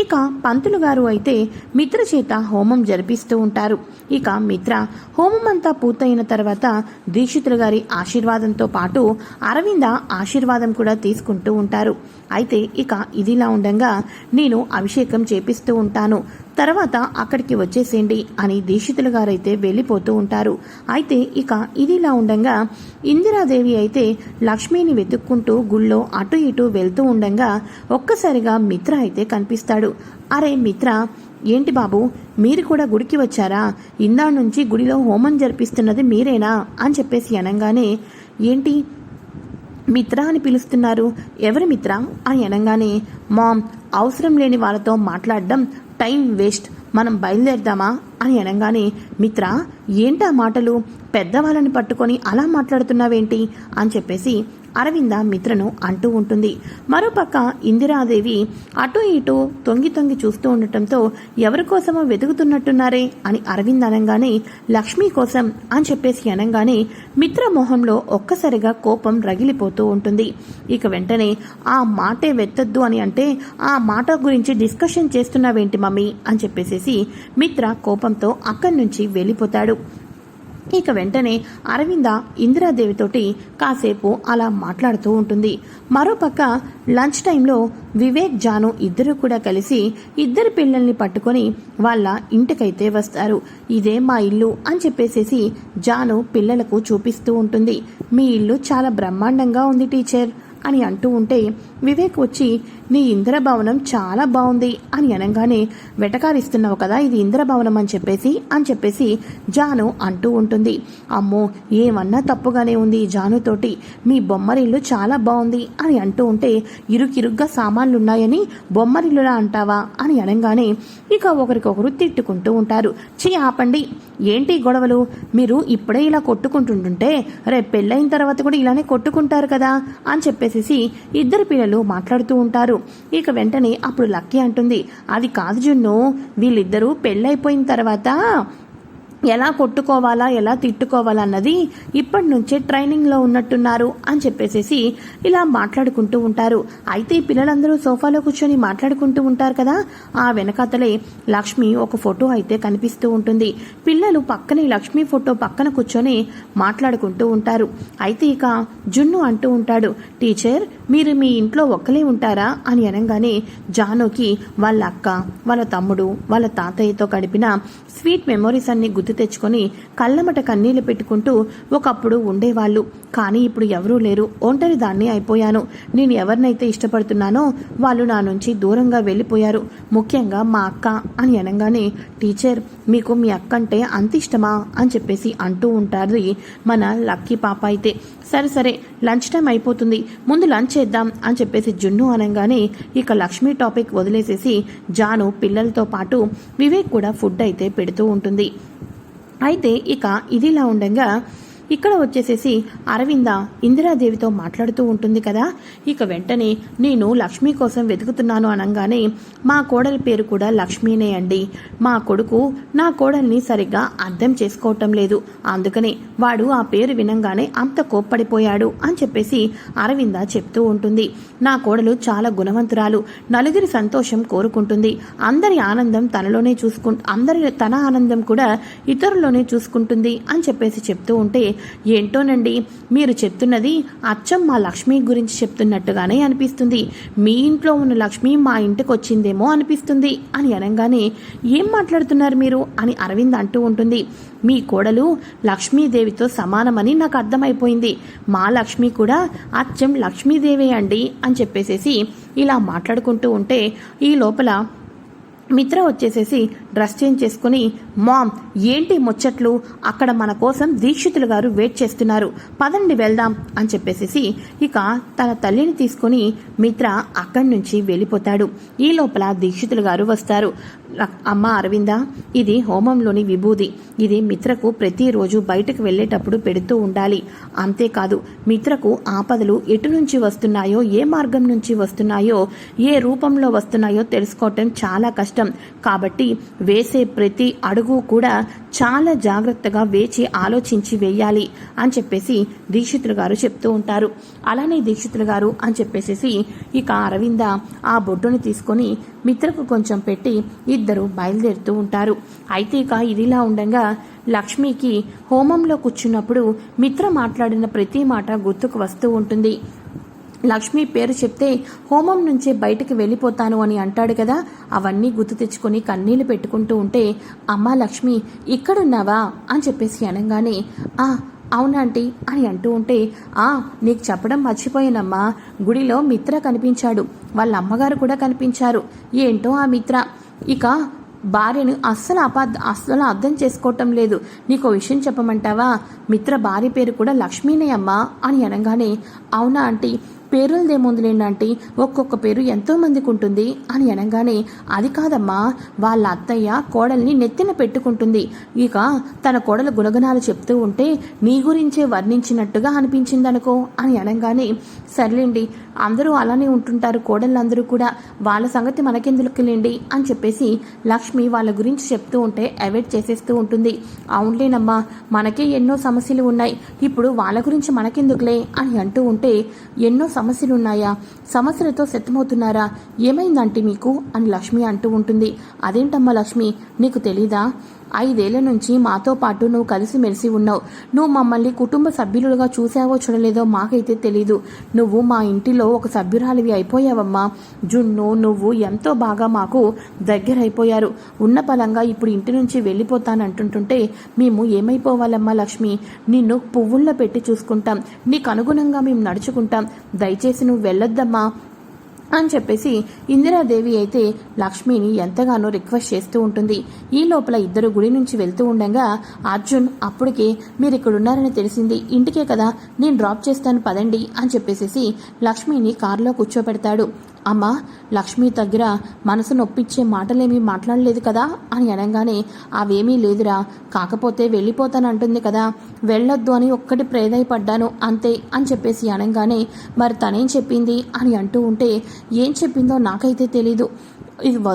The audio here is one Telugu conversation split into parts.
ఇక పంతులు గారు అయితే మిత్ర చేత హోమం జరిపిస్తూ ఉంటారు. ఇక మిత్ర హోమం అంతా పూర్తయిన తర్వాత దీక్షితులు గారి ఆశీర్వాదంతో పాటు అరవింద ఆశీర్వాదం కూడా తీసుకుంటూ ఉంటారు. అయితే ఇక ఇదిలా ఉండగా నేను అభిషేకం చేపిస్తూ ఉంటాను. తర్వాత అక్కడికి వచ్చేసేయండి అని దీక్షితులు గారైతే వెళ్ళిపోతూ ఉంటారు. అయితే ఇక ఇదిలా ఉండగా ఇందిరాదేవి అయితే లక్ష్మిని వెతుక్కుంటూ గుళ్ళో అటు ఇటు వెళ్తూ ఉండగా ఒక్కసారిగా మిత్ర అయితే కనిపిస్తాడు. అరే మిత్ర ఏంటి బాబు మీరు కూడా గుడికి వచ్చారా? ఇందా నుంచి గుడిలో హోమం జరిపిస్తున్నది మీరేనా? అని చెప్పేసి అనగానే ఏంటి? మిత్ర అని పిలుస్తున్నారు. ఎవరి మిత్ర? అని అనగానే మామ్ అవసరం లేని వాళ్ళతో మాట్లాడడం టైం వేస్ట్ మనం బయలుదేరుదామా అని అనగానే మిత్ర ఏంటా మాటలు? పెద్దవాళ్ళని పట్టుకొని అలా మాట్లాడుతున్నావేంటి? అని చెప్పేసి అరవింద మిత్రను అంటూ ఉంటుంది. మరోపక్క ఇందిరాదేవి అటు ఇటు తొంగి తొంగి చూస్తూ ఉండటంతో ఎవరి కోసమో వెతుకుతున్నట్టున్నారే అని అరవింద్ అనగానే లక్ష్మి కోసం అని చెప్పేసి అనగానే మిత్ర మొహంలో ఒక్కసారిగా కోపం రగిలిపోతూ ఉంటుంది. ఇక వెంటనే ఆ మాటే వెత్తద్దు అని అంటే ఆ మాట గురించి డిస్కషన్ చేస్తున్నావేంటి మమ్మీ అని చెప్పేసేసి మిత్ర కోపంతో అక్కడి నుంచి వెళ్ళిపోతాడు. ఇక వెంటనే అరవింద ఇందిరాదేవితోటి కాసేపు అలా మాట్లాడుతూ ఉంటుంది. మరోపక్క లంచ్ టైంలో వివేక్ జాను ఇద్దరు కూడా కలిసి ఇద్దరు పిల్లల్ని పట్టుకొని వాళ్ళ ఇంటికైతే వస్తారు. ఇదే మా ఇల్లు అని చెప్పేసేసి జాను పిల్లలకు చూపిస్తూ ఉంటుంది. మీ ఇల్లు చాలా బ్రహ్మాండంగా ఉంది టీచర్ అని అంటూ ఉంటే వివేక్ వచ్చి నీ ఇంద్రభవనం చాలా బాగుంది అని అనగానే వెటకారిస్తున్నావు కదా ఇది ఇంద్రభవనం అని చెప్పేసి అని చెప్పేసి జాను అంటూ ఉంటుంది. అమ్మో ఏమన్నా తప్పుగానే ఉంది జానుతోటి. మీ బొమ్మరిల్లు చాలా బాగుంది అని అంటూ ఉంటే ఇరుకిరుగ్గా సామాన్లున్నాయని బొమ్మరిల్లులా అంటావా అని అనగానే ఇక ఒకరికొకరు తిట్టుకుంటూ ఉంటారు. చీ ఆపండి. ఏంటి గొడవలు? మీరు ఇప్పుడే ఇలా కొట్టుకుంటుంటుంటే రేపు పెళ్ళైన తర్వాత కూడా ఇలానే కొట్టుకుంటారు కదా అని చెప్పేసి ఇద్దరు పిల్లలు మాట్లాడుతూ ఉంటారు. ఇక వెంటనే అప్పుడు లక్కీ అంటుంది అది కాదు జున్ను వీళ్ళిద్దరూ పెళ్ళైపోయిన తర్వాత ఎలా కొట్టుకోవాలా ఎలా తిట్టుకోవాలా అన్నది ఇప్పటి నుంచే ట్రైనింగ్లో ఉన్నట్టున్నారు అని చెప్పేసేసి ఇలా మాట్లాడుకుంటూ ఉంటారు. అయితే ఈ పిల్లలందరూ సోఫాలో కూర్చొని మాట్లాడుకుంటూ ఉంటారు కదా. ఆ వెనకాతలే లక్ష్మి ఒక ఫోటో అయితే కనిపిస్తూ ఉంటుంది. పిల్లలు పక్కనే లక్ష్మి ఫోటో పక్కన కూర్చొని మాట్లాడుకుంటూ ఉంటారు. అయితే ఇక జున్ను అంటూ ఉంటాడు టీచర్ మీరు మీ ఇంట్లో ఒక్కలే ఉంటారా అని అనగానే జానోకి వాళ్ళ అక్క వాళ్ళ తమ్ముడు వాళ్ళ తాతయ్యతో గడిపిన స్వీట్ మెమొరీస్ అన్ని గుర్తు తెచ్చుకొని కళ్ళమట కన్నీళ్ళు పెట్టుకుంటూ ఒకప్పుడు ఉండేవాళ్ళు. కానీ ఇప్పుడు ఎవరూ లేరు. ఒంటరి దాన్ని అయిపోయాను. నేను ఎవరినైతే ఇష్టపడుతున్నానో వాళ్ళు నా నుంచి దూరంగా వెళ్ళిపోయారు. ముఖ్యంగా మా అక్క అని అనగానే టీచర్ మీకు మీ అక్క అంటే అంత ఇష్టమా? అని చెప్పేసి అంటూ ఉంటారు మన లక్కీ పాప అయితే. సరే సరే లంచ్ టైం అయిపోతుంది. ముందు లంచ్ చేద్దాం అని చెప్పేసి జున్ను అనగానే ఇక లక్ష్మి టాపిక్ వదిలేసేసి జాను పిల్లలతో పాటు వివేక్ కూడా ఫుడ్ అయితే పెడుతూ ఉంటుంది. అయితే ఇక ఇదిలా ఉండగా ఇక్కడ వచ్చేసేసి అరవింద ఇందిరాదేవితో మాట్లాడుతూ ఉంటుంది కదా. ఇక వెంటనే నేను లక్ష్మి కోసం వెతుకుతున్నాను అనగానే మా కోడలి పేరు కూడా లక్ష్మీనే అండి. మా కొడుకు నా కోడల్ని సరిగ్గా అర్థం చేసుకోవటం లేదు. అందుకనే వాడు ఆ పేరు వినంగానే అంత కోప్పడిపోయాడు అని చెప్పేసి అరవింద చెప్తూ ఉంటుంది. నా కోడలు చాలా గుణవంతురాలు. నలుగురి సంతోషం కోరుకుంటుంది. అందరి ఆనందం తనలోనే చూసుకు అందరి తన ఆనందం కూడా ఇతరుల్లోనే చూసుకుంటుంది అని చెప్పేసి చెప్తూ ఉంటే ఏంటోనండి? మీరు చెప్తున్నది అచ్చం మా లక్ష్మి గురించి చెప్తున్నట్టుగానే అనిపిస్తుంది. మీ ఇంట్లో ఉన్న లక్ష్మి మా ఇంటికి వచ్చిందేమో అనిపిస్తుంది. అని అనగానే ఏం మాట్లాడుతున్నారు మీరు? అని అరవింద్ అంటూ ఉంటుంది. మీ కోడలు లక్ష్మీదేవితో సమానమని నాకు అర్థమైపోయింది. మా లక్ష్మి కూడా అచ్చం లక్ష్మీదేవే అండి అని చెప్పేసేసి ఇలా మాట్లాడుకుంటూ ఉంటే ఈ లోపల మిత్ర వచ్చేసేసి డ్రెస్ చేంజ్ చేసుకుని మామ్ ఏంటి ముచ్చట్లు? అక్కడ మన కోసం దీక్షితులు గారు వెయిట్ చేస్తున్నారు. పదండి వెళ్దాం అని చెప్పేసేసి ఇక తన తల్లిని తీసుకుని మిత్ర అక్కడి నుంచి వెళ్ళిపోతాడు. ఈ లోపల దీక్షితులు గారు వస్తారు. అమ్మ అరవింద ఇది హోమంలోని విభూది. ఇది మిత్రకు ప్రతిరోజు బయటకు వెళ్ళేటప్పుడు పెడుతూ ఉండాలి. అంతేకాదు మిత్రకు ఆపదలు ఎటు నుంచి వస్తున్నాయో ఏ మార్గం నుంచి వస్తున్నాయో ఏ రూపంలో వస్తున్నాయో తెలుసుకోవటం చాలా కష్టం. కాబట్టి వేసే ప్రతి అడుగు కూడా చాలా జాగ్రత్తగా వేచి ఆలోచించి వేయాలి అని చెప్పేసి దీక్షితులు గారు చెప్తూ ఉంటారు. అలానే దీక్షితులు గారు అని చెప్పేసి ఇక అరవింద ఆ బొడ్డుని తీసుకొని మిత్రకు కొంచెం పెట్టి ఇద్దరు బయలుదేరుతూ ఉంటారు. అయితే ఇక ఇదిలా ఉండగా లక్ష్మికి హోమంలో కూర్చున్నప్పుడు మిత్ర మాట్లాడిన ప్రతి మాట గుర్తుకు వస్తూ ఉంటుంది. లక్ష్మి పేరు చెప్తే హోమం నుంచే బయటకు వెళ్ళిపోతాను అని అంటాడు కదా అవన్నీ గుర్తు తెచ్చుకొని కన్నీళ్ళు పెట్టుకుంటూ ఉంటే అమ్మా లక్ష్మి ఇక్కడున్నావా? అని చెప్పేసి అనగానే ఆ అవునాంటీ అని అంటూ ఉంటే ఆ నీకు చెప్పడం మర్చిపోయానమ్మా. గుడిలో మిత్ర కనిపించాడు. వాళ్ళ అమ్మగారు కూడా కనిపించారు. ఏంటో ఆ మిత్ర. ఇక భార్యను అస్సలు అపార్థ అస్సలు అర్థం చేసుకోవటం లేదు. నీకు విషయం చెప్పమంటావా? మిత్ర భార్య పేరు కూడా లక్ష్మీనే అమ్మా అని అనగానే అవునా ఆంటీ? పేరులదేముందిలేండి అంటే ఒక్కొక్క పేరు ఎంతో మందికి ఉంటుంది అని అనగానే అది కాదమ్మా వాళ్ళ అత్తయ్య కోడల్ని నెత్తిన పెట్టుకుంటుంది. ఇక తన కోడల గుణగణాలు చెప్తూ ఉంటే నీ గురించే వర్ణించినట్టుగా అనిపించిందనుకో అని అనగానే సర్లేండి అందరూ అలానే ఉంటుంటారు కోడళ్ళందరూ కూడా వాళ్ళ సంగతి మనకెందుకులేండి అని చెప్పేసి లక్ష్మి వాళ్ళ గురించి చెప్తూ ఉంటే అవాయిడ్ చేసేస్తూ ఉంటుంది. అవునులేనమ్మా మనకే ఎన్నో సమస్యలు ఉన్నాయి ఇప్పుడు వాళ్ళ గురించి మనకెందుకులే అని అంటూ ఉంటే ఎన్నో సమస్యలున్నాయా? సమస్యలతో శతమవుతున్నారా ఏమైందంటే మీకు? అని లక్ష్మి అంటూ ఉంటుంది. అదేంటమ్మా లక్ష్మి? నీకు తెలీదా? ఐదేళ్ళ నుంచి మాతో పాటు నువ్వు కలిసిమెలిసి ఉన్నావు. నువ్వు మమ్మల్ని కుటుంబ సభ్యులుగా చూసావో చూడలేదో మాకైతే తెలీదు. నువ్వు మా ఇంటిలో ఒక సభ్యురాలివి అయిపోయావమ్మా. జున్ను నువ్వు ఎంతో బాగా మాకు దగ్గర అయిపోయారు ఉన్న పలంగా ఇప్పుడు ఇంటి నుంచి వెళ్ళిపోతానంటుంటుంటే మేము ఏమైపోవాలమ్మా లక్ష్మి? నిన్ను పువ్వుల్లో పెట్టి చూసుకుంటాం. నీకు అనుగుణంగా మేము నడుచుకుంటాం. దయచేసి నువ్వు వెళ్ళొద్దమ్మా. అని చెప్పేసి ఇందిరాదేవి అయితే లక్ష్మిని ఎంతగానో రిక్వెస్ట్ చేస్తూ ఉంటుంది. ఈ లోపల ఇద్దరు గుడి నుంచి వెళ్తూ ఉండగా అర్జున్ అప్పటికే మీరు ఇక్కడ ఉన్నారని తెలిసింది. ఇంటికే కదా నేను డ్రాప్ చేస్తాను పదండి అని చెప్పేసి లక్ష్మిని కారులో కూర్చోపెడతాడు అమ్మా లక్ష్మి దగ్గర మనసు నొప్పించే మాటలేమీ మాట్లాడలేదు కదా అని అనగానే అవేమీ లేదురా కాకపోతే వెళ్ళిపోతానంటుంది కదా వెళ్ళొద్దు అని ఒక్కటి ప్రేదయపడ్డాను అంతే అని చెప్పేసి అనగానే మరి తనేం చెప్పింది? అని అంటూ ఉంటే ఏం చెప్పిందో నాకైతే తెలీదు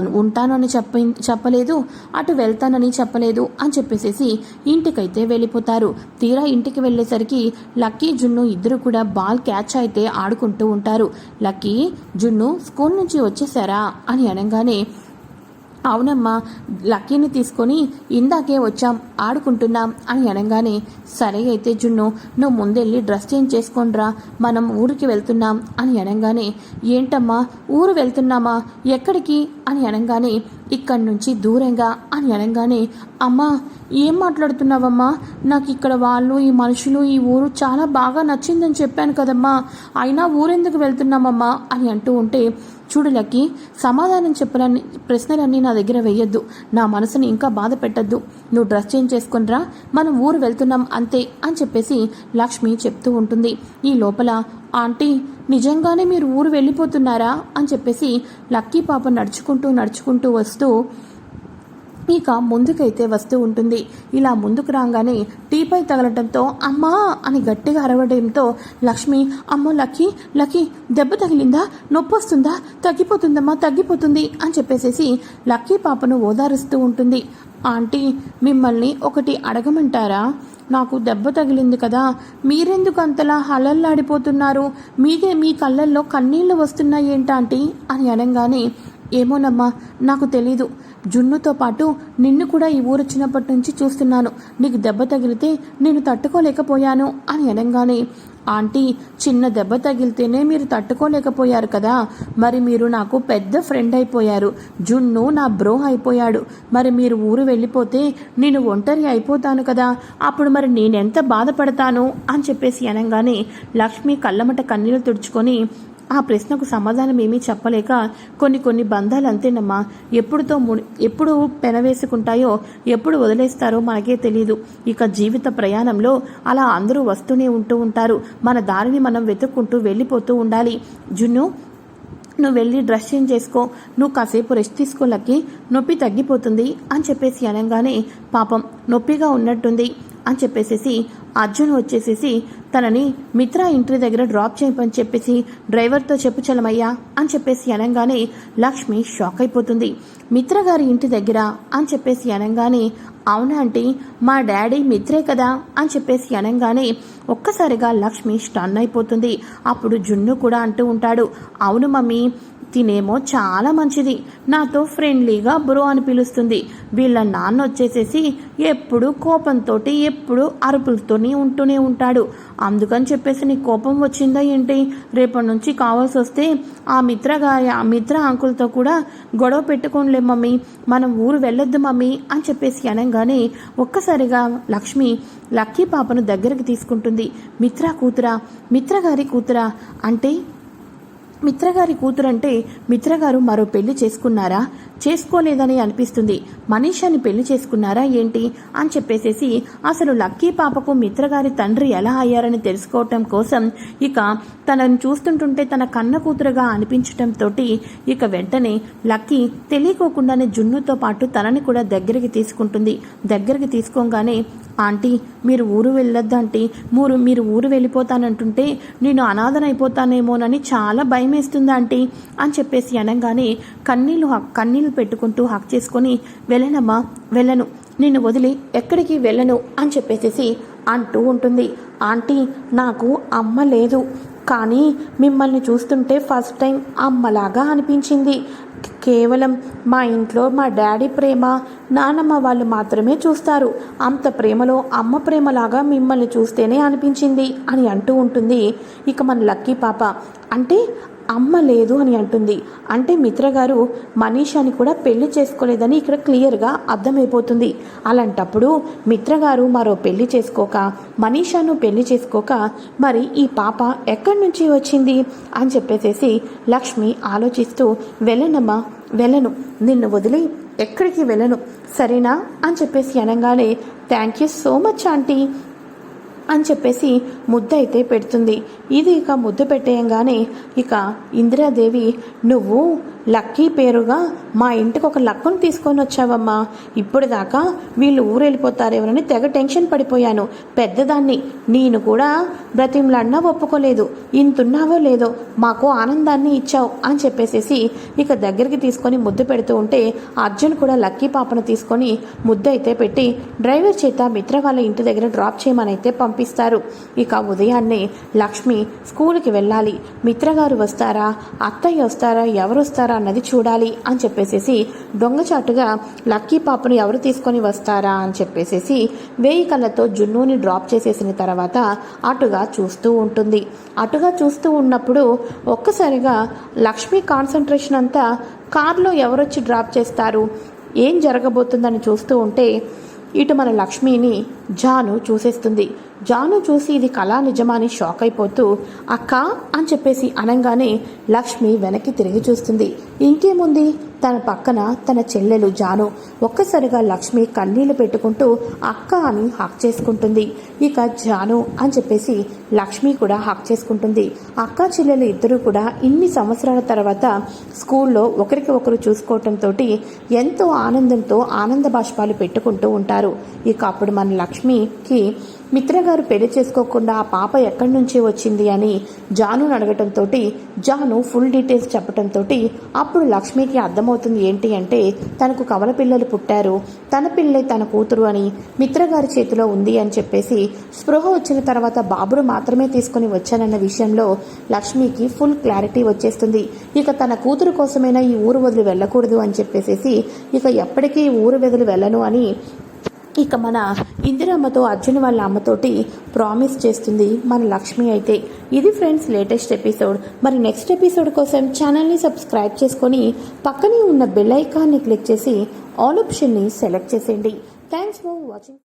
ఉంటానని చెప్పి చెప్పలేదు అటు వెళ్తానని చెప్పలేదు అని చెప్పేసేసి ఇంటికైతే వెళ్ళిపోతారు. తీరా ఇంటికి వెళ్ళేసరికి లక్కీ జున్ను ఇద్దరు కూడా బాల్ క్యాచ్ అయితే ఆడుకుంటూ ఉంటారు. లక్కీ జున్ను స్కూల్ నుంచి వచ్చేసారా అని అనగానే అవునమ్మా లక్కీని తీసుకొని ఇందాకే వచ్చాం ఆడుకుంటున్నాం అని అనగానే సరే అయితే జున్ను నువ్వు ముందెళ్ళి డ్రెస్ చేంజ్ చేసుకోండిరా మనం ఊరికి వెళ్తున్నాం అని అనగానే ఏంటమ్మా ఊరు వెళ్తున్నామా ఎక్కడికి అని అనగానే ఇక్కడి నుంచి దూరంగా అని అనగానే అమ్మా ఏం మాట్లాడుతున్నావమ్మా నాకు ఇక్కడ వాళ్ళు ఈ మనుషులు ఈ ఊరు చాలా బాగా నచ్చిందని చెప్పాను కదమ్మా అయినా ఊరెందుకు వెళ్తున్నామమ్మా అని అంటూ ఉంటే చూడు లక్కి సమాధానం చెప్పనని ప్రశ్నలన్నీ నా దగ్గర వెయ్యొద్దు నా మనసుని ఇంకా బాధ పెట్టద్దు. నువ్వు డ్రెస్ చేంజ్ చేసుకునిరా మనం ఊరు వెళ్తున్నాం అంతే అని చెప్పేసి లక్ష్మి చెప్తూ ఉంటుంది. ఈ లోపల ఆంటీ నిజంగానే మీరు ఊరు వెళ్ళిపోతున్నారా? అని చెప్పేసి లక్కీ పాప నడుచుకుంటూ నడుచుకుంటూ వస్తూ ఇక ముందుకైతే వస్తూ ఉంటుంది. ఇలా ముందుకు రాగానే టీపై తగలటంతో అమ్మా అని గట్టిగా అరవడంతో లక్ష్మి అమ్మో లక్కీ లక్కీ దెబ్బ తగిలిందా? నొప్పి వస్తుందా తగ్గిపోతుందమ్మా తగ్గిపోతుంది అని చెప్పేసేసి లక్కీ పాపను ఓదారుస్తూ ఉంటుంది. ఆంటీ మిమ్మల్ని ఒకటి అడగమంటారా? నాకు దెబ్బ తగిలింది కదా మీరెందుకు అంతలా హలల్లాడిపోతున్నారు? మీదే మీ కళ్ళల్లో కన్నీళ్ళు వస్తున్నాయేంటాంటీ? అని అనగానే ఏమోనమ్మా నాకు తెలీదు. జున్నుతో పాటు నిన్ను కూడా ఈ ఊరు వచ్చినప్పటి నుంచి చూస్తున్నాను. నీకు దెబ్బ తగిలితే నేను తట్టుకోలేకపోయాను అని అనగానే ఆంటీ చిన్న దెబ్బ తగిలితేనే మీరు తట్టుకోలేకపోయారు కదా. మరి మీరు నాకు పెద్ద ఫ్రెండ్ అయిపోయారు. జున్ను నా బ్రో అయిపోయాడు. మరి మీరు ఊరు వెళ్ళిపోతే నేను ఒంటరి అయిపోతాను కదా. అప్పుడు మరి నేనెంత బాధపడతాను? అని చెప్పేసి అనగానే లక్ష్మి కళ్ళమట కన్నీళ్ళు తుడుచుకొని ఆ ప్రశ్నకు సమాధానం ఏమీ చెప్పలేక కొన్ని కొన్ని బంధాలు అంతేనమ్మా ఎప్పుడుతో ముడి ఎప్పుడు పెనవేసుకుంటాయో ఎప్పుడు వదిలేస్తారో మనకే తెలియదు ఇక జీవిత ప్రయాణంలో అలా అందరూ వస్తూనే ఉంటూ ఉంటారు. మన దారిని మనం వెతుక్కుంటూ వెళ్ళిపోతూ ఉండాలి. జున్ను నువ్వు వెళ్ళి డ్రెస్ చేంజ్ చేసుకో. నువ్వు కాసేపు రెస్ట్ తీసుకోలకి నొప్పి తగ్గిపోతుంది అని చెప్పేసి అనగానే పాపం నొప్పిగా ఉన్నట్టుంది. అని చెప్పేసేసి అర్జున్ వచ్చేసేసి తనని మిత్ర ఇంటి దగ్గర డ్రాప్ చేయమని చెప్పేసి డ్రైవర్తో చెప్పు చలమయ్యా అని చెప్పేసి అనగానే లక్ష్మి షాక్ అయిపోతుంది. మిత్ర గారి ఇంటి దగ్గర అని చెప్పేసి అనగానే అవునా ఆంటీ మా డాడీ మిత్రే కదా అని చెప్పేసి అనగానే ఒక్కసారిగా లక్ష్మి స్టన్ అయిపోతుంది. అప్పుడు జున్ను కూడా అంటూ ఉంటాడు అవును మమ్మీ తినేమో చాలా మంచిది. నాతో ఫ్రెండ్లీగా బ్రో అని పిలుస్తుంది. వీళ్ళ నాన్న వచ్చేసేసి ఎప్పుడు కోపంతో ఎప్పుడు అరుపులతోనే ఉంటూనే ఉంటాడు. అందుకని చెప్పేసి నీ కోపం వచ్చిందా ఏంటి? రేపటి నుంచి కావాల్సి వస్తే ఆ మిత్రగా ఆ మిత్ర అంకుల్తో కూడా గొడవ పెట్టుకోనిలే మమ్మీ. మనం ఊరు వెళ్ళొద్దు మమ్మీ అని చెప్పేసి అనగానే ఒక్కసారిగా లక్ష్మి లక్కీ పాపను దగ్గరికి తీసుకుంటుంది. మిత్ర కూతురా మిత్ర గారి కూతురా అంటే మిత్రగారి కూతురంటే మిత్రగారు మరో పెళ్ళి చేసుకున్నారా? చేసుకోలేదని అనిపిస్తుంది. మనీషాని పెళ్ళి చేసుకున్నారా ఏంటి? అని చెప్పేసేసి అసలు లక్కీ పాపకు మిత్రగారి తండ్రి ఎలా అయ్యారని తెలుసుకోవటం కోసం ఇక తనను చూస్తుంటుంటే తన కన్న కూతురుగా అనిపించటంతో ఇక వెంటనే లక్కీ తెలియకోకుండానే జున్నుతో పాటు తనని కూడా దగ్గరికి తీసుకుంటుంది. దగ్గరికి తీసుకోగానే ఆంటీ మీరు ఊరు వెళ్ళొద్దు ఆంటీ. మూరు మీరు ఊరు వెళ్ళిపోతానంటుంటే నేను అనాథనైపోతానేమోనని చాలా భయం భయమేస్తుందా ఆంటీ అని చెప్పేసి అనగానే కన్నీళ్ళు హక్- కన్నీళ్ళు పెట్టుకుంటూ హక్ చేసుకొని వెళ్ళనమ్మా వెళ్ళను. నిన్ను వదిలి ఎక్కడికి వెళ్ళను అని చెప్పేసేసి అంటూ ఉంటుంది. ఆంటీ నాకు అమ్మ లేదు. కానీ మిమ్మల్ని చూస్తుంటే ఫస్ట్ టైం అమ్మలాగా అనిపించింది. కేవలం మా ఇంట్లో మా డాడీ ప్రేమ నానమ్మ వాళ్ళు మాత్రమే చూస్తారు. అంత ప్రేమలో అమ్మ ప్రేమలాగా మిమ్మల్ని చూస్తేనే అనిపించింది అని అంటూ ఉంటుంది. ఇక మన లక్కీ పాప. అంటే అమ్మ లేదు అని అంటుంది. అంటే మిత్ర గారు మనీషాని కూడా పెళ్ళి చేసుకోలేదని ఇక్కడ క్లియర్గా అర్థమైపోతుంది. అలాంటప్పుడు మిత్ర గారు మరో పెళ్ళి చేసుకోక మనీషాను పెళ్ళి చేసుకోక మరి ఈ పాప ఎక్కడి నుంచి వచ్చింది? అని చెప్పేసేసి లక్ష్మి ఆలోచిస్తూ వెళ్ళనమ్మా వెళ్ళను. నిన్ను వదిలి ఎక్కడికి వెళ్ళను. సరేనా? అని చెప్పేసి అనగానే thank you so much aunty అని చెప్పేసి ముద్ద అయితే పెడుతుంది. ఇది ఇక ముద్ద పెట్టేయంగానే ఇక ఇందిరాదేవి నువ్వు లక్కీ పేరుగా మా ఇంటికి ఒక లక్కను తీసుకొని వచ్చావమ్మా. ఇప్పుడు దాకా వీళ్ళు ఊరు వెళ్ళిపోతారేమోనని తెగ టెన్షన్ పడిపోయాను. పెద్దదాన్ని నేను కూడా బ్రతిమలాడినా ఒప్పుకోలేదు. ఇంతున్నావో లేదో మాకు ఆనందాన్ని ఇచ్చావు అని చెప్పేసేసి ఇక దగ్గరికి తీసుకొని ముద్దు పెడుతూ ఉంటే అర్జున్ కూడా లక్కీ పాపను తీసుకొని ముద్దు అయితే పెట్టి డ్రైవర్ చేత మిత్ర వాళ్ళ ఇంటి దగ్గర డ్రాప్ చేయమని అయితే పంపిస్తారు ఇక ఉదయాన్నే లక్ష్మి స్కూల్కి వెళ్ళాలి. మిత్రగారు వస్తారా? అత్తయ్య వస్తారా? ఎవరు వస్తారా అన్నది చూడాలి అని చెప్పేసేసి దొంగచాటుగా లక్కీ పాపను ఎవరు తీసుకొని వస్తారా అని చెప్పేసేసి వేయి కళ్ళతో జున్నుని డ్రాప్ చేసేసిన తర్వాత అటుగా చూస్తూ ఉంటుంది. అటుగా చూస్తూ ఉన్నప్పుడు ఒక్కసారిగా లక్ష్మి కాన్సన్ట్రేషన్ అంతా కార్లో ఎవరొచ్చి డ్రాప్ చేస్తారు? ఏం జరగబోతుందని చూస్తూ ఉంటే ఇటు మన లక్ష్మిని జాను చూసేస్తుంది. జాను చూసి ఇది కళా నిజమా అని షాక్ అయిపోతూ అక్క అని చెప్పేసి అనగానే లక్ష్మి వెనక్కి తిరిగి చూస్తుంది. ఇంకేముంది? తన పక్కన తన చెల్లెలు జాను. ఒక్కసారిగా లక్ష్మి కన్నీళ్ళు పెట్టుకుంటూ అక్క అని హక్ చేసుకుంటుంది. ఇక జాను అని చెప్పేసి లక్ష్మి కూడా హక్ చేసుకుంటుంది. అక్క చెల్లెలు ఇద్దరు కూడా ఇన్ని సంవత్సరాల తర్వాత స్కూల్లో ఒకరికి ఒకరు చూసుకోవటంతో ఎంతో ఆనందంతో ఆనంద బాష్పాలు పెట్టుకుంటూ ఉంటారు. ఇక అప్పుడు మన లక్ష్మి లక్ష్మికి మిత్రగారు పెళ్ళి చేసుకోకుండా ఆ పాప ఎక్కడి నుంచి వచ్చింది అని జాను అడగటంతో జాను ఫుల్ డీటెయిల్స్ చెప్పటంతో అప్పుడు లక్ష్మికి అర్థమవుతుంది ఏంటి అంటే తనకు కవల పిల్లలు పుట్టారు. తన పిల్లే తన కూతురు అని మిత్రగారి చేతిలో ఉంది అని చెప్పేసి స్పృహ వచ్చిన తర్వాత బాబును మాత్రమే తీసుకుని వచ్చానన్న విషయంలో లక్ష్మికి ఫుల్ క్లారిటీ వచ్చేస్తుంది. ఇక తన కూతురు కోసమైనా ఈ ఊరు వదిలి వెళ్ళకూడదు అని చెప్పేసేసి ఇక ఎప్పటికీ ఈ ఊరు వదిలి వెళ్ళను అని ఇక మన ఇందిరమ్మతో అర్జున్ వాళ్ళ అమ్మతోటి ప్రామిస్ చేస్తుంది మన లక్ష్మి అయితే. ఇది ఫ్రెండ్స్ లేటెస్ట్ ఎపిసోడ్. మరి నెక్స్ట్ ఎపిసోడ్ కోసం ఛానల్ని సబ్స్క్రైబ్ చేసుకొని పక్కనే ఉన్న బెల్ ఐకాన్ని క్లిక్ చేసి ఆల్ ఆప్షన్ని సెలెక్ట్ చేసేయండి. Thanks for watching.